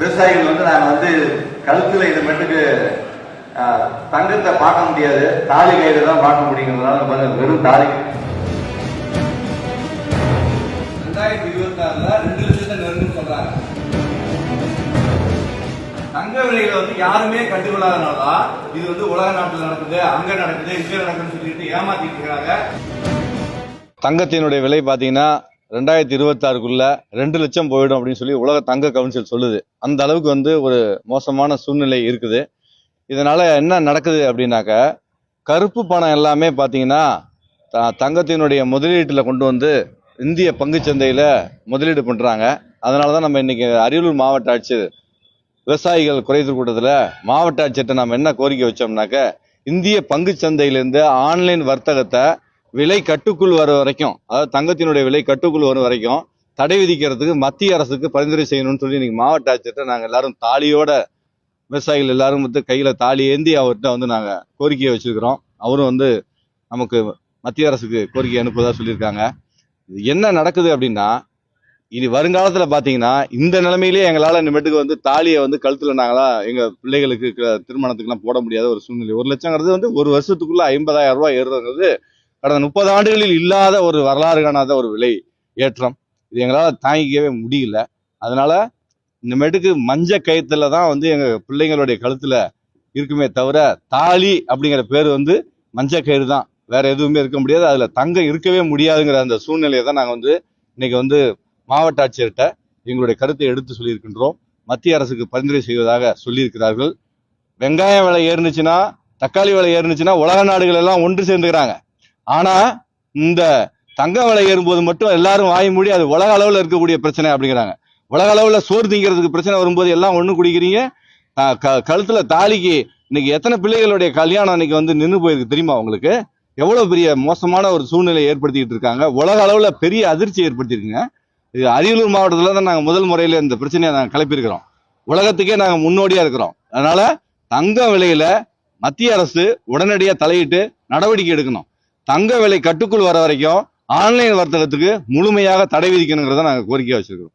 விவசாயிகள் வந்து நாங்கள் வந்து கழுத்துல இது மட்டுக்கு ஆஹ், தங்கத்தை பார்க்க முடியாது. தாலி கயிறு தான் பார்க்க முடியுங்கிறதுனால பாருங்க, வெறும் தாலி. ரெண்டாயிரத்தி இருபத்தி ஆறுல ரெண்டு லட்சத்தை நெருங்குன்னு சொல்றாங்க. தங்க விலையில வந்து யாருமே கண்டுகொள்ளாதனாலதான் இது வந்து உலக நாட்டுல நடக்குது அங்க நடக்குது இங்க நடக்குதுன்னு சொல்லிட்டு ஏமாத்திட்டு இருக்காங்க. தங்கத்தினுடைய விலை பாத்தீங்கன்னா ரெண்டாயிரத்தி இருபத்தாறுக்குள்ள ரெண்டு லட்சம் போயிடும் அப்படின்னு சொல்லி உலக தங்க கவுன்சில் சொல்லுது. அந்த அளவுக்கு வந்து ஒரு மோசமான சூழ்நிலை இருக்குது. இதனால என்ன நடக்குது அப்படின்னாக்க கருப்பு பணம் எல்லாமே பார்த்தீங்கன்னா த- தங்கத்தினுடைய முதலீட்டில் கொண்டு வந்து இந்திய பங்குச்சந்தையில் முதலீடு பண்ணுறாங்க அதனால தான் நம்ம இன்னைக்கு அரியலூர் மாவட்ட ஆட்சியர் விவசாயிகள் குறைதீர் கூட்டத்தில் மாவட்ட ஆட்சியர்கிட்ட நம்ம என்ன கோரிக்கை வச்சோம்னாக்க இந்திய பங்குச்சந்தையிலேருந்து ஆன்லைன் வர்த்தகத்தை விலை கட்டுக்குள் வர வரைக்கும் அதாவது தங்கத்தினுடைய விலை கட்டுக்குள் வரும் வரைக்கும் தடை விதிக்கிறதுக்கு மத்திய அரசுக்கு பரிந்துரை செய்யணும்னு சொல்லி இன்னைக்கு மாவட்ட ஆட்சியர்கிட்ட நாங்கள் எல்லாரும் தாலியோட விவசாயிகள் எல்லாரும் வந்து கையில் தாலி ஏந்தி அவர்கிட்ட வந்து நாங்கள் கோரிக்கையை வச்சுருக்கிறோம். அவரும் வந்து நமக்கு மத்திய அரசுக்கு கோரிக்கை அனுப்புவதாக சொல்லியிருக்காங்க. இது என்ன நடக்குது அப்படின்னா இனி வருங்காலத்தில் பார்த்தீங்கன்னா இந்த நிலைமையிலேயே எங்களால் இனிமேட்டுக்கு வந்து தாலியை வந்து கழுத்தில் நாங்களா எங்கள் பிள்ளைகளுக்கு க- திருமணத்துக்குலாம் போட முடியாத ஒரு சூழ்நிலை. ஒரு லட்சங்கிறது வந்து ஒரு வருஷத்துக்குள்ளே ஐம்பதாயிரம் ரூபாய் ஏறுறது கடந்த முப்பது ஆண்டுகளில் இல்லாத ஒரு வரலாறு காணாத ஒரு விலை ஏற்றம். இது எங்களால் தாங்கிக்கவே முடியல. அதனால இனிமேட்டுக்கு மஞ்ச கயத்தில் தான் வந்து எங்கள் பிள்ளைங்களுடைய கழுத்தில் இருக்குமே தவிர தாலி அப்படிங்கிற பேர் வந்து மஞ்ச கயிறு தான். வேற எதுவுமே இருக்க முடியாது. அதில் தங்கம் இருக்கவே முடியாதுங்கிற அந்த சூழ்நிலையை தான் நாங்கள் வந்து இன்னைக்கு வந்து மாவட்ட ஆட்சியர்கிட்ட எங்களுடைய கருத்தை எடுத்து சொல்லியிருக்கின்றோம். மத்திய அரசுக்கு பரிந்துரை செய்வதாக சொல்லியிருக்கிறார்கள். வெங்காயம் விலை ஏறுனுச்சுன்னா தக்காளி விலை ஏறுனுச்சுன்னா உலக நாடுகள் எல்லாம் ஒன்று சேர்ந்துக்கிறாங்க. ஆனா இந்த தங்க விலை ஏறும்போது மட்டும் எல்லாரும் வாய் மூடி அது உலக அளவில் இருக்கக்கூடிய பிரச்சனை அப்படிங்கிறாங்க. உலக அளவில் சோறு திங்கிறதுக்கு பிரச்சனை வரும்போது எல்லாம் ஒன்று குடிக்கிறீங்க. க- கழுத்தில் தாலிக்கு இன்னைக்கு எத்தனை பிள்ளைகளுடைய கல்யாணம் இன்னைக்கு வந்து நின்று போயிருக்கு தெரியுமா உங்களுக்கு? எவ்வளோ பெரிய மோசமான ஒரு சூழ்நிலை ஏற்படுத்திக்கிட்டு இருக்காங்க. உலக அளவில் பெரிய அதிர்ச்சி ஏற்படுத்தியிருக்குங்க. இது அரியலூர் மாவட்டத்தில் தான் நாங்கள் முதல் முறையில் இந்த பிரச்சனையை நாங்கள் கிளப்பியிருக்கிறோம். உலகத்துக்கே நாங்கள் முன்னோடியாக இருக்கிறோம். அதனால தங்க விலையில மத்திய அரசு உடனடியாக தலையிட்டு நடவடிக்கை எடுக்கணும். தங்க விலை கட்டுக்குள் வர வரைக்கும் ஆன்லைன் வர்த்தகத்துக்கு முழுமையாக தடை விதிக்கணுங்கிறத நாங்கள் கோரிக்கை வச்சிருக்கிறோம்.